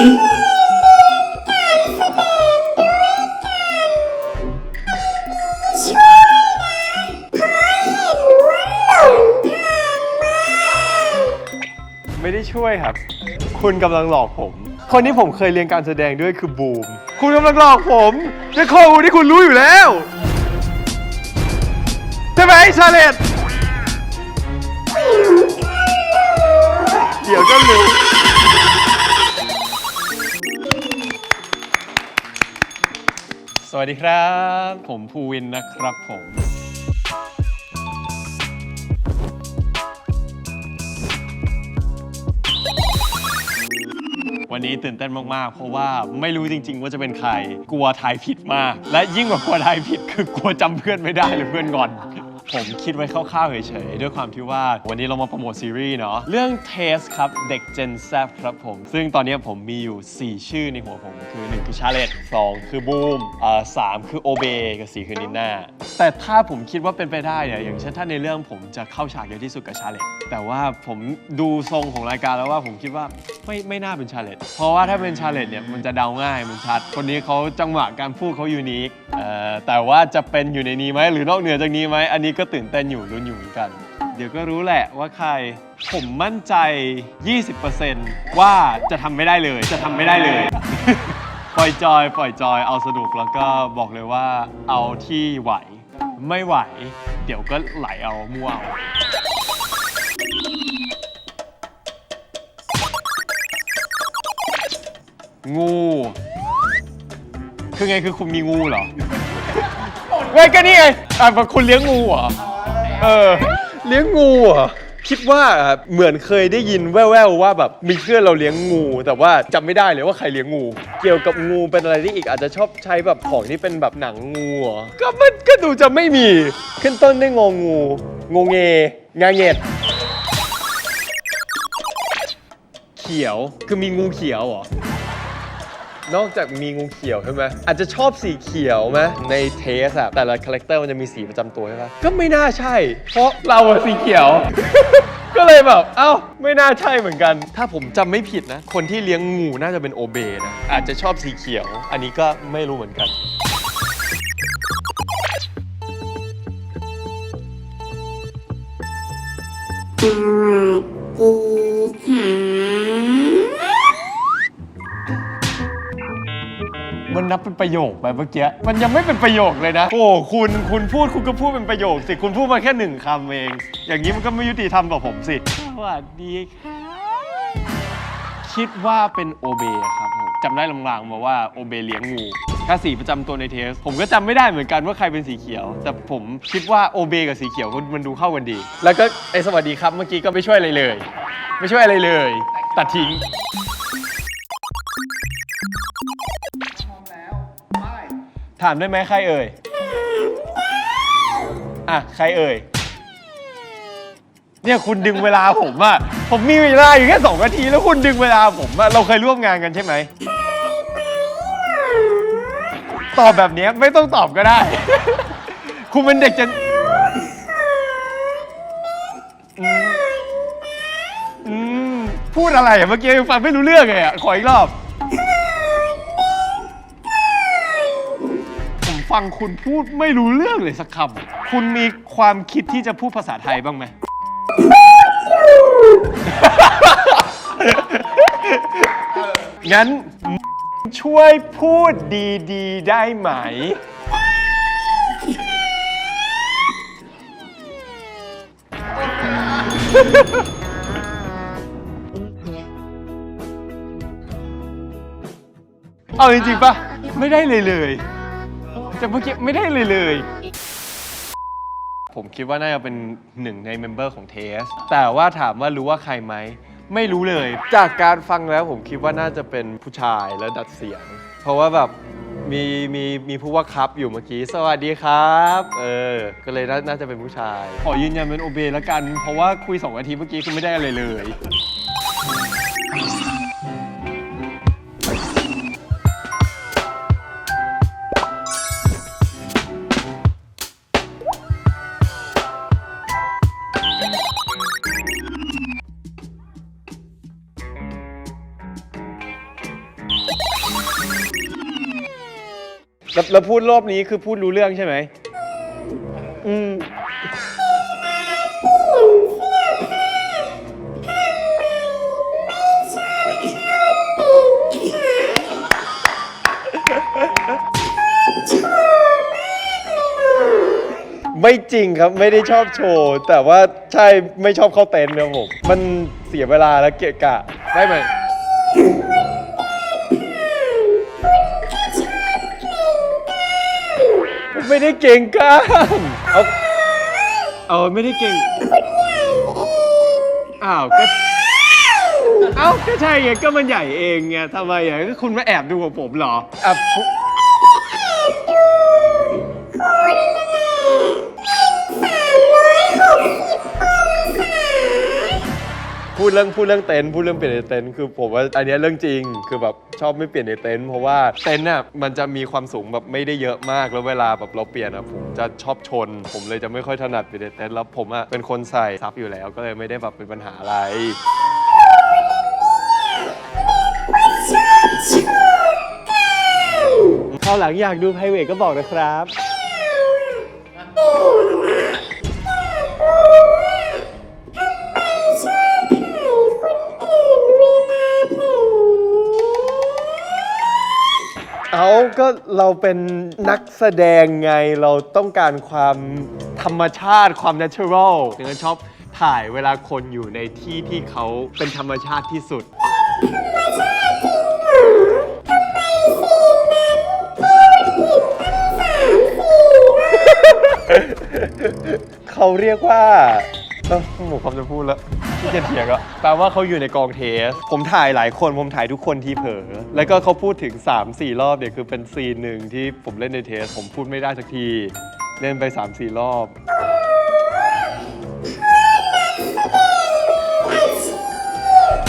ไม่ได้ช่วยครับ คุณกำลังหลอกผม คนที่ผมเคยเรียนการแสดงด้วยคือบูม คุณกำลังหลอกผมในข้อมูลที่คุณรู้อยู่แล้ว ใช่ไหมชาเลตเดี๋ยวก็รู้ วัสดีครับ ผมภูวินนะครับผม วันนี้ตื่นเต้นมาก ๆ เพราะว่าไม่รู้จริง ๆ ว่าจะเป็นใคร กลัวทายผิดมาก และยิ่งกว่ากลัวทายผิดคือกลัวจำเพื่อนไม่ได้หรือเพื่อนงอน ผมคิดไว้คร่าวๆเฉยๆด้วยความที่ว่าวันนี้เรามาโปรโมทซีรีส์เนาะเรื่องเทสครับเด็ก Gen Z ครับผม ซึ่งตอนนี้ผมมีอยู่ 4 ชื่อในหัวผม คือ 1 คือชาเลต2คือบูมเอ่อสามคือโอเบกับ4คือนินนาแต่ถ้าผมคิดว่าเป็นไปได้เนี่ยอย่างเช่นถ้าในเรื่องผมจะเข้าฉากเยอะที่สุดกับชาเลตแต่ว่าผมดูทรงของรายการแล้วว่าผมคิดว่าไม่ไม่น่าเป็นชาเลตเพราะว่าถ้าเป็นชาเลตเนี่ยมันจะเดาง่ายมันชัด คนนี้เขาจังหวะการพูดเขายูนิคเอ่อแต่ว่าจะเป็นอยู่ในนี้ไหมหรือนอกเหนือจากนี้ไหมอันนี้ก็ตื่นเต้นอยู่ลุ้นอยู่เหมือนกัน เดี๋ยวก็รู้แหละว่าใคร ผมมั่นใจ 20%ว่าจะทำไม่ได้เลย จะทำไม่ได้เลย ปล่อยจอย ปล่อยจอย เอาสนุกแล้วก็บอกเลยว่าเอาที่ไหว ไม่ไหว เดี๋ยวก็ไหลเอามั่วเอางู คือไงคือคุณมีงูเหรอ ไงก็นี่ไงอะคุณเลี้ยงงูเหรอเออ เลี้ยงงูเหรอคิดว่าเหมือนเคยได้ยินแว่วๆว่าแบบมีเพื่อนเราเลี้ยงงู แต่ว่าจำไม่ได้เลยว่าใครเลี้ยงงู เกี่ยวกับงูเป็นอะไรที่อีกอาจจะชอบใช้แบบของที่เป็นแบบหนังงูเหรอก็มันก็ดูจะไม่มี ขึ้นต้นด้วยงองูงงเงงาเงียดเขียวคือมีงูเขียวเหรอ นอกจากมีงูเขียวใช่ไหมอาจจะชอบสีเขียวไหมในเทสอะแต่ละคาแรคเตอร์มันจะมีสีประจำตัวใช่ปะก็ไม่น่าใช่ เพราะเราอะสีเขียว ก็เลยแบบ เอ้า ไม่น่าใช่เหมือนกัน ถ้าผมจำไม่ผิดนะ คนที่เลี้ยงงูน่าจะเป็นโอเบนะ อาจจะชอบสีเขียว อันนี้ก็ไม่รู้เหมือนกันสวัสดี มันนับเป็นประโยคไปเมื่อกี้ มันยังไม่เป็นประโยคเลยนะ โอ้คุณคุณพูดคุณก็พูดเป็นประโยคสิ คุณพูดมาแค่หนึ่งคำเอง อย่างนี้มันก็ไม่ยุติธรรมต่อผมสิ สวัสดีค่ะ คิดว่าเป็นโอเบครับผมจำได้ลางๆมาว่าโอเบเลี้ยงงูถ้าสีประจำตัวในเทส ผมก็จำไม่ได้เหมือนกันว่าใครเป็นสีเขียว แต่ผมคิดว่าโอเบกับสีเขียวมันดูเข้ากันดี แล้วก็ไอ้สวัสดีครับเมื่อกี้ก็ไม่ช่วยอะไรเลย ไม่ช่วยอะไรเลย ตัดทิ้ง ถามได้ไหมใครเอ่ย อะ ใครเอ่ย เนี่ยคุณดึงเวลาผมอะผมมีเวลาอยู่แค่สองนาทีแล้วคุณดึงเวลาผมอะเราเคยร่วมงานกันใช่ไหม ตอบแบบเนี้ยไม่ต้องตอบก็ได้ คุณเป็นเด็กจะอืมอืมพูดอะไรอะเมื่อกี้ฟังไม่รู้เรื่องเลยอะขออีกรอบ งคุณพูดไม่รู้เรื่องเลยสักคำ คุณมีความคิดที่จะพูดภาษาไทยบ้างไหม งั้นช่วยพูดดีๆ ได้ไหม เอาจริงๆปะไม่ได้เลยเลย แต่เมื่อกี้ไม่ได้เลยเลย ผมคิดว่าน่าจะเป็นหนึ่งในเมมเบอร์ของเทส แต่ว่าถามว่ารู้ว่าใครไหม ไม่รู้เลย จากการฟังแล้วผมคิดว่าน่าจะเป็นผู้ชายแล้วดัดเสียง เพราะว่าแบบมีมีมีผู้ว่าครับอยู่เมื่อกี้ สวัสดีครับ เออ ก็เลยน่าน่าจะเป็นผู้ชาย ขอยืนยันเป็นโอเบแล้วกัน เพราะว่าคุย2นาทีเมื่อกี้คือไม่ได้อะไรเลย แล้วแล้วพูดรอบนี้คือพูดรู้เรื่องใช่ไหมอืม ไม่จริงครับไม่ได้ชอบโชว์ แต่ว่าใช่ไม่ชอบเข้าเต็นท์ครับผม มันเสียเวลาและเกะกะ ได้ไหม ไม่ได้เก่งกล้ามเอาเอาไม่ได้เก่ง อ้าวก็เอ้าก็ใช่ไงก็มันใหญ่เองไงทำไมอะก็คุณมาแอบดูของผมเหรอ อะ พูดเรื่องพูดเรื่องเต็นท์พูดเรื่องเปลี่ยนในเต็นท์คือผมว่าอันเนี้ยเรื่องจริง คือแบบชอบไม่เปลี่ยนในเต็นท์เพราะว่าเต็นท์น่ะมันจะมีความสูงแบบไม่ได้เยอะมากแล้วเวลาแบบเราเปลี่ยนอะผมจะชอบชน ผมเลยจะไม่ค่อยถนัดเปลี่ยนในเต็นท์แล้วผมอะเป็นคนใส่ซับอยู่แล้วก็เลยไม่ได้แบบเป็นปัญหาอะไรคราวหลังอยากดูไพรเวทก็บอกนะครับ ก็เราเป็นนักแสดงไงเราต้องการความธรรมชาติความ natural ถึงจะชอบถ่ายเวลาคนอยู่ในที่ที่เขาเป็นธรรมชาติที่สุด เขาเรียกว่า เออหมูคำจะพูดแล้วที่จะเถียงอะแปลว่าเขาอยู่ในกองเทส ผมถ่ายหลายคนผมถ่ายทุกคนที่เผลอแล้วก็เขาพูดถึง 3-4 รอบเนี่ยคือเป็นซีนหนึ่งที่ผมเล่นในเทส ผมพูดไม่ได้สักที เล่นไป 3-4 รอบ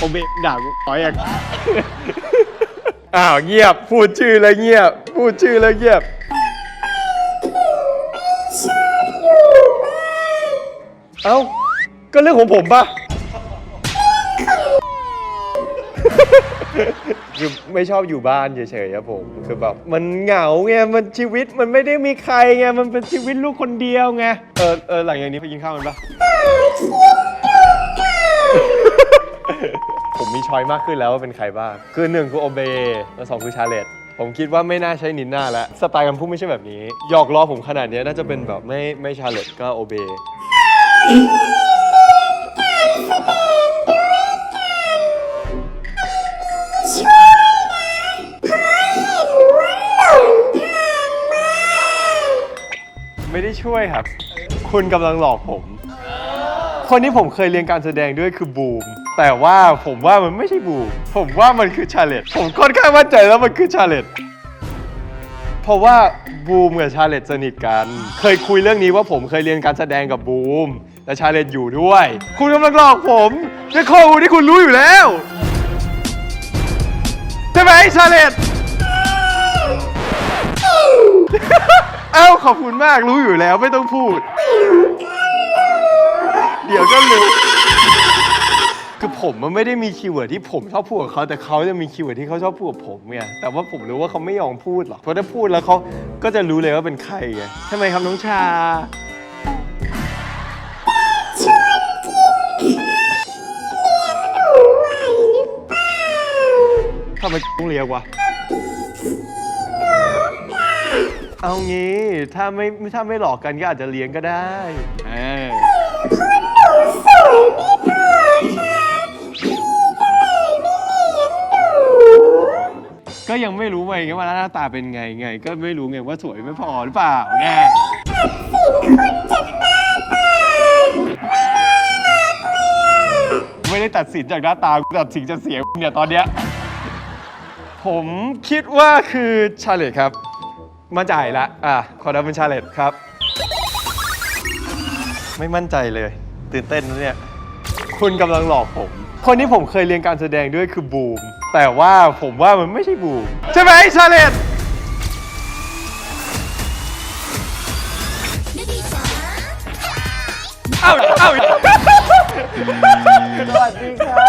ผมเบด่ากูขออย่างอ้าวเงียบ พูดชื่อแล้วเงียบ พูดชื่อแล้วเงียบ เอ้า ก็เรื่องของผมปะคือไม่ชอบอยู่บ้านเฉยๆครับผมคือแบบมันเหงาไงมันชีวิตมันไม่ได้มีใครไงมันเป็นชีวิตลูกคนเดียวไงเออเออหลังจากนี้ไปกินข้าวกันปะผมมีช้อยมากขึ้นแล้วว่าเป็นใครบ้าง คือหนึ่งคือโอเบแล้วสองคือชาเลตผมคิดว่าไม่น่าใช้นินน่าแล้วสไตล์การพูดไม่ใช่แบบนี้หยอกล้อผมขนาดนี้น่าจะเป็นแบบไม่ไม่ชาเลตก็โอเบ ช่วยครับ คุณกำลังหลอกผม คนที่ผมเคยเรียนการแสดงด้วยคือบูม แต่ว่าผมว่ามันไม่ใช่บูม ผมว่ามันคือชาเลตผมค่อนข้างมั่นใจแล้วมันคือชาเลตเพราะว่าบูมกับชาเลตสนิทกัน เคยคุยเรื่องนี้ว่าผมเคยเรียนการแสดงกับบูม และชาเลตอยู่ด้วย คุณกำลังหลอกผมด้วยข้อมูลที่คุณรู้อยู่แล้วใช่ไหมชาเลต เอ้าขอบคุณมากรู้อยู่แล้วไม่ต้องพูด เดี๋ยวก็รู้ คือผมมันไม่ได้มีคีย์เวิร์ดที่ผมชอบพูดกับเขาแต่เขาจะมีคีย์เวิร์ดที่เขาชอบพูดกับผมไงแต่ว่าผมรู้ว่าเขาไม่ยอมพูดหรอกเพราะถ้าพูดแล้วเขาก็จะรู้เลยว่าเป็นใครไงทำไมครับน้องชาทำไมต้องเรียกวะ เอางี้ถ้าไม่ถ้าไม่หลอกกันก็อาจจะเลี้ยงก็ได้เออก็ยังไม่รู้ไงว่าหน้าตาเป็นไงไง ก็ไม่รู้ไงว่าสวยไม่พอหรือเปล่าไงไม่ได้ตัดสินจากหน้าตาตัดสินจากเสียงเนี่ยตอนเนี้ยผมคิดว่าคือชาเลตครับ มั่นใจละอะขอเดาเป็นชาเลตครับ ไม่มั่นใจเลย ตื่นเต้นนะเนี่ย คุณกำลังหลอกผม คนที่ผมเคยเรียนการแสดงด้วยคือบูม แต่ว่าผมว่ามันไม่ใช่บูม ใช่ไหมชาเลตเอ้าเอ้า สวัสดีค่ะ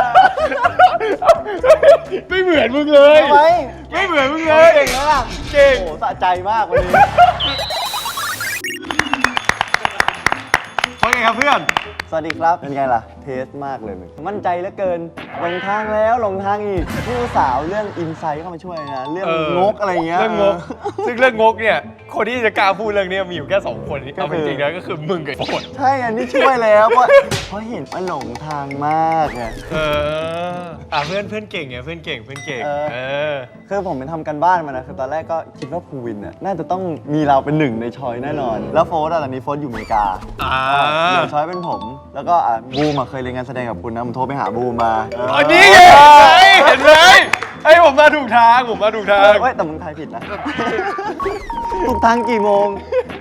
ไม่เหมือนมึงเลย ทำไมไม่เหมือนมึงเลย เก่งแล้วล่ะเก่ง โอ้โหสะใจมากวันนี้ ครับเพื่อน สวัสดีครับ เป็นไงล่ะ เทสมากเลยมึงมั่นใจเหลือเกิน หลงทางแล้วหลงทางอีกพี่สาวเรื่องอินไซต์เข้ามาช่วยนะ เรื่องเออ งกอะไรเงี้ย เรื่องงก ซึ่งเรื่องงกเนี่ย คนที่จะกล้าพูดเรื่องเนี้ยมีอยู่แค่สองคนก็เอาคือ จริงๆแล้วก็คือมึงกับไอ้ฝนใช่อันนี้ช่วยแล้วเพราะเพราะเห็นว่าหลงทางมากไง เอออะเพื่อนเพื่อนเก่งไงเพื่อนเก่งเพื่อนเก่งเออ เออ คือผมไปทำกันบ้านมานะคือตอนแรกก็คิดว่าภูวินน่ะน่าจะต้องมีเราเป็นหนึ่งในชอยแน่นอน แล้วโฟร์อะตอนนี้โฟร์อยู่อเมริกาอ่าเดี๋ยวชอยเป็นผม แล้วก็อะบูมอะเคยเรียนงานแสดงกับคุณนะผมโทรไปหาบูมมาเอันนี้ไงเห็นไหมไอ้ผมมาถูกทางผมมาถูกทาง เฮ้ยแต่มึงทายผิดนะ ถูกทางกี่โมง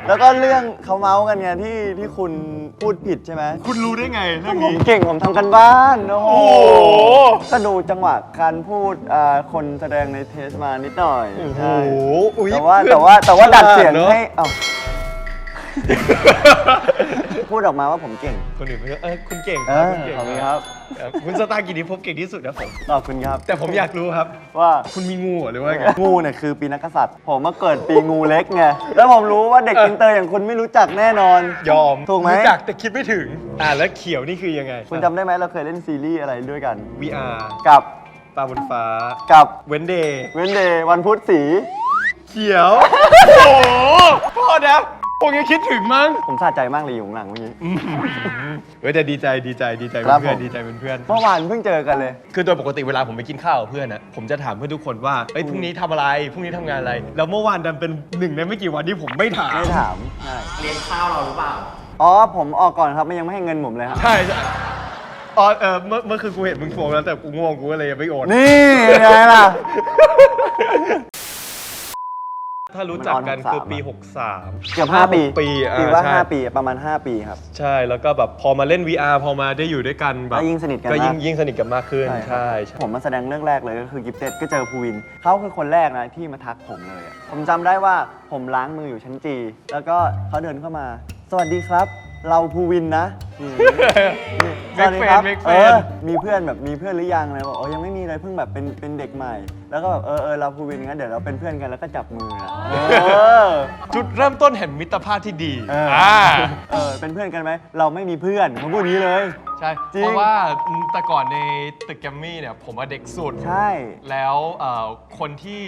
แล้วก็เรื่องเขาเมาส์กันไงที่ที่คุณพูดผิดใช่ไหมคุณรู้ได้ไงเรื่องผมนี้ เก่งผมทำกันบ้านโอ้โหโอ้โห ก็ดูจังหวะการพูดอ่าคนแสดงในเทสมานิดหน่อยโอ้โหใช่อุ๊ยแต่ว่าเพื่อนแต่ว่าแต่ว่าดัดเสียงฉลาดเนอะให้เอ้า พูดออกมาว่าผมเก่ง คนอื่นไม่ก็เออคุณเก่งเอครับอคุณเก่งขอบคุณครับ เออคุณสตาร์กิติภพเก่งที่สุดนะผมขอบคุณครับ แต่ผมอยากรู้ครับ ว่า คุณมีงูเหรอหรือว่าไง งูเนี่ยคือปีนักกษัตริย์ ผมมาเกิดปีงูเล็กไง แล้วผมรู้ว่าเด็กอินเตอร์อย่างคุณไม่รู้จักแน่นอน ยอมถูกไหม รู้จักแต่คิดไม่ถึง อ่าแล้วเขียวนี่คือยังไง คุณจำได้ไหมเราเคยเล่นซีรีส์อะไรด้วยกัน VR กับตาบนฟ้า กับเวนเดย์เวนเดย์วันพุธสี เขียว โอ้โหพ่อนะ ผมยังคิดถึงมั้งผมสะใจมากเลยอยู่ข้างหลังเมื่อกี้เฮ้ยแต่ดีใจดีใจดีใจคเป็นรับเพื่อนผมดีใจเป็นเพื่อนเมื่อวานเพิ่งเจอกันเลย คือโดยปกติเวลาผมไปกินข้าวกับเพื่อนนะผมจะถามเพื่อนทุกคนว่าเอ้ยพรุ่งนี้ทำอะไรพรุ่งนี้ทำงานอะไร แล้วเมื่อวานดันเป็นหนึ่งในไม่กี่วันที่ผมไม่ถามไม่ถามใช่เลี้ยงข้าวเราหรือเปล่า อ๋อ ผมออกก่อนครับ มันยังไม่ให้เงินผมเลยครับ ใช่ใช่อ๋อเออเมื่อเมื่อคืนกูเห็นมึงโฟมแล้วแต่กูง่วงกูก็เลยยังไม่โอน นี่ไงล่ะ ถ้ารู้จักกันมันออนคือปี63 63 เกือบ5 ปีปีอ่าปีว่าใช่5ปีประมาณ 5 ปีครับ ใช่แล้วก็แบบพอมาเล่น VR พอมาได้อยู่ด้วยกันแบบก็ยิ่งสนิทกันก็ยิ่งมาก ยิ่งสนิทกันมากขึ้นครับใช่ใช่ ผมมาแสดงเรื่องแรกเลยก็คือกิฟเต็ดก็เจอภูวิน เขาคือคนแรกนะที่มาทักผมเลยอะผมจำได้ว่าผมล้างมืออยู่ชั้นจี แล้วก็เขาเดินเข้ามา สวัสดีครับ เราภูวินนะนี่นี่ สวัสดีครับ Make เอ friend อมีเพื่อนแบบมีเพื่อนหรือยังเลยบอกโอ้ยังไม่มีเลยเพิ่งแบบเป็นเป็นเด็กใหม่ แล้วก็แบบเออเออเราภูวินงั้นเดี๋ยวเราเป็นเพื่อนกันแล้วก็จับมืออะเออ จุดเริ่มต้นแห่งมิตรภาพที่ดีเอออ่อ่าเออเป็นเพื่อนกันไหมเราไม่มีเพื่อนผมพูดอย่างนี้เลย ใช่ จริง เพราะว่าแต่ก่อนในตึกแกรมมี่เนี่ยผมว่าเด็กสุด ใช่ แล้วเอ่อคนที่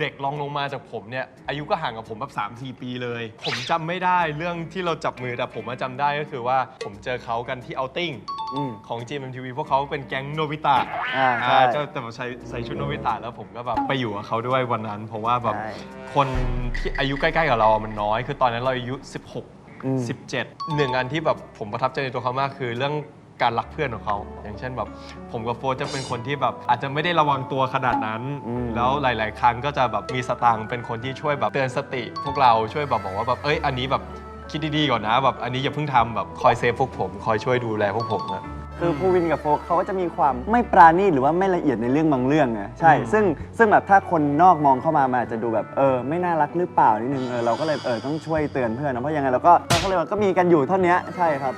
เด็กลองลงมาจากผมเนี่ยอายุก็ห่างกับผมแบบ3 4 ปีเลย ผมจำไม่ได้เรื่องที่เราจับมือแต่ผมมาจำได้ก็คือว่าผมเจอเขากันที่เอาติ้งอืม ของ GMMTV พวกเขาเป็นแก๊งโนบิตะอ่าใช่ เจ้าแต่ผมใส่ใส่ชุดโนบิตะแล้วผมก็แบบไปอยู่กับเขาด้วยวันนั้น เพราะว่าแบบใช่คนที่อายุใกล้ๆกับเรามันน้อย คือตอนนั้นเราอายุ อืม 16 17หนึ่งอันที่แบบผมประทับใจในตัวเขามากคือเรื่องการรักเพื่อนของเขา อย่างเช่นแบบผมกับโฟร์จะเป็นคนที่แบบอาจจะไม่ได้ระวังตัวขนาดนั้นอืมแล้วหลาย ๆ ครั้งก็จะแบบมีสตางค์เป็นคนที่ช่วยแบบเตือนสติ พวกเราช่วยแบบบอกว่าแบบเอ้ยอันนี้แบบ คิดดีๆก่อนนะแบบอันนี้อย่าเพิ่งทำแบบคอยเซฟพวกผม คอยช่วยดูแลพวกผมนะคือภูวินกับโฟกเขาก็จะมีความไม่ปราณีตหรือว่าไม่ละเอียดในเรื่องบางเรื่องไงใช่ อืม ซึ่งซึ่งแบบถ้าคนนอกมองเข้ามามันอาจจะดูแบบเออไม่น่ารักหรือเปล่านิดนึงเออเราก็เลยเออต้องช่วยเตือนเพื่อนนะเพราะยังไงเราก็เราก็เลยว่าก็มีกันอยู่เท่านี้ใช่ครับ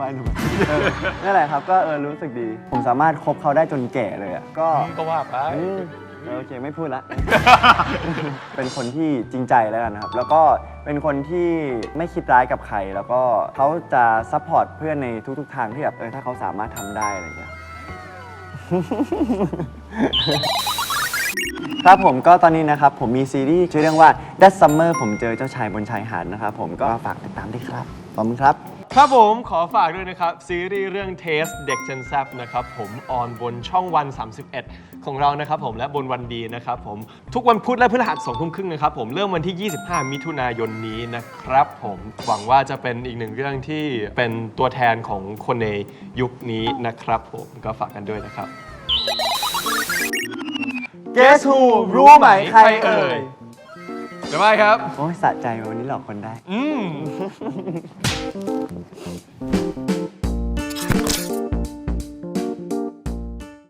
วายหนุ่มเออนั่นแหละครับก็เออรู้สึกดี ผมสามารถคบเขาได้จนแก่เลยอะก็ก็ว่าไป อืมเออ โอเคไม่พูดละ เป็นคนที่จริงใจแล้วกันนะครับ แล้วก็เป็นคนที่ไม่คิดร้ายกับใคร แล้วก็เขาจะซัพพอร์ตเพื่อนในทุกๆทางที่แบบเออถ้าเขาสามารถทำได้อะไรอย่างเงี้ย ครับผมก็ตอนนี้นะครับ ผมมีซีรีส์ชื่อเรื่องว่า That Summer ผมเจอเจ้าชายบนชายหาดนะครับผมก็ฝากติดตามด้วยครับ ขอบคุณครับ ครับผมขอฝากด้วยนะครับ ซีรีส์เรื่องเทสเด็กเจนแซบนะครับ ผมออนบนช่องวัน 31 ของเรานะครับผมและบนวันดีนะครับผมทุกวันพุธและพฤหัสสองทุ่มครึ่งนะครับผมเริ่มวันที่ 25 มิถุนายนนี้นะครับผมหวังว่าจะเป็นอีกหนึ่งเรื่องที่เป็นตัวแทนของคนในยุคนี้นะครับผมก็ฝากกันด้วยนะครับ Guess who รู้ไหมใครเอ่ยเดี๋ยวไปครับ โอ้ยสะใจวันนี้หลอกคนได้ อืม